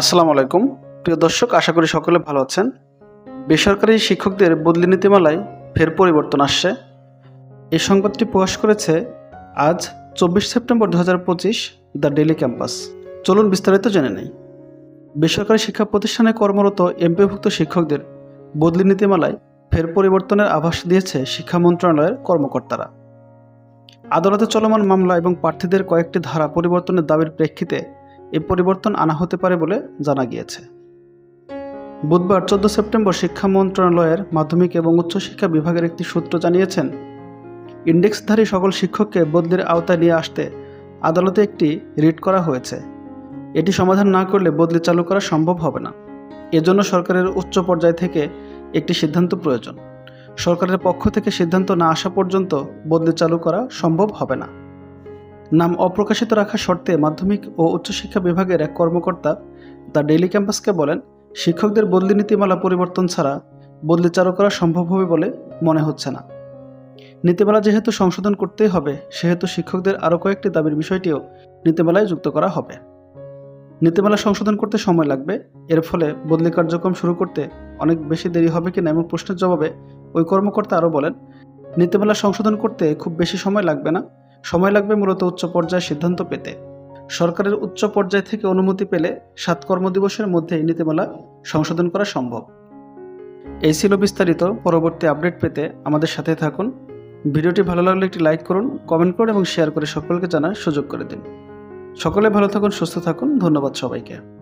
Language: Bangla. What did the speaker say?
আসসালামু আলাইকুম। প্রিয় দর্শক, আশা করি সকলে ভালো আছেন। বেসরকারি শিক্ষকদের বদলি নীতিমালায় ফের পরিবর্তন আসছে। এই সংবাদটি প্রকাশ করেছে আজ চব্বিশ সেপ্টেম্বর দু হাজার পঁচিশ দ্য ডেলি ক্যাম্পাস। চলুন বিস্তারিত জেনে নেই। বেসরকারি শিক্ষা প্রতিষ্ঠানে কর্মরত এমপিভুক্ত শিক্ষকদের বদলি নীতিমালায় ফের পরিবর্তনের আভাস দিয়েছে শিক্ষা মন্ত্রণালয়ের কর্মকর্তারা। আদালতে চলমান মামলা এবং প্রার্থীদের কয়েকটি ধারা পরিবর্তনের দাবির প্রেক্ষিতে এই পরিবর্তন আনা হতে পারে বলে জানা গিয়েছে। বুধবার চোদ্দ সেপ্টেম্বর শিক্ষা মন্ত্রণালয়ের মাধ্যমিক এবং উচ্চশিক্ষা বিভাগের একটি সূত্র জানিয়েছেন, ইন্ডেক্সধারী সকল শিক্ষককে বদলির আওতায় নিয়ে আসতে আদালতে একটি রিট করা হয়েছে। এটি সমাধান না করলে বদলি চালু করা সম্ভব হবে না। এজন্য সরকারের উচ্চ পর্যায় থেকে একটি সিদ্ধান্ত প্রয়োজন। সরকারের পক্ষ থেকে সিদ্ধান্ত না আসা পর্যন্ত বদলি চালু করা সম্ভব হবে না। নাম অপ্রকাশিত রাখা শর্তে মাধ্যমিক ও উচ্চশিক্ষা বিভাগের এক কর্মকর্তা দ্য ডেইলি ক্যাম্পাসকে বলেন, শিক্ষকদের বদলি নীতিমালা পরিবর্তন ছাড়া বদলি চালু করা সম্ভব হবে বলে মনে হচ্ছে না। নীতিমালা যেহেতু সংশোধন করতেই হবে, সেহেতু শিক্ষকদের আরও কয়েকটি দাবির বিষয়টিও নীতিমালায় যুক্ত করা হবে। নীতিমালা সংশোধন করতে সময় লাগবে, এর ফলে বদলি কার্যক্রম শুরু করতে অনেক বেশি দেরি হবে কিনা এমন প্রশ্নের জবাবে ওই কর্মকর্তা আরও বলেন, নীতিমালা সংশোধন করতে খুব বেশি সময় লাগবে না সময় লাগবে মূলত উচ্চ পর্যায়ে সিদ্ধান্ত পেতে। সরকারের উচ্চ পর্যায় থেকে অনুমতি পেলে সাত কর্মদিবসের এই নীতিমালা সংশোধন করা সম্ভব। এই ছিল বিস্তারিত পরবর্তী আপডেট পেতে আমাদের সাথে থাকুন। ভিডিওটি ভালো লাগলে একটি লাইক করুন, কমেন্ট করুন এবং শেয়ার করে সকলকে জানার সুযোগ করে দিন। সকলে ভালো থাকুন, সুস্থ থাকুন। ধন্যবাদ সবাইকে।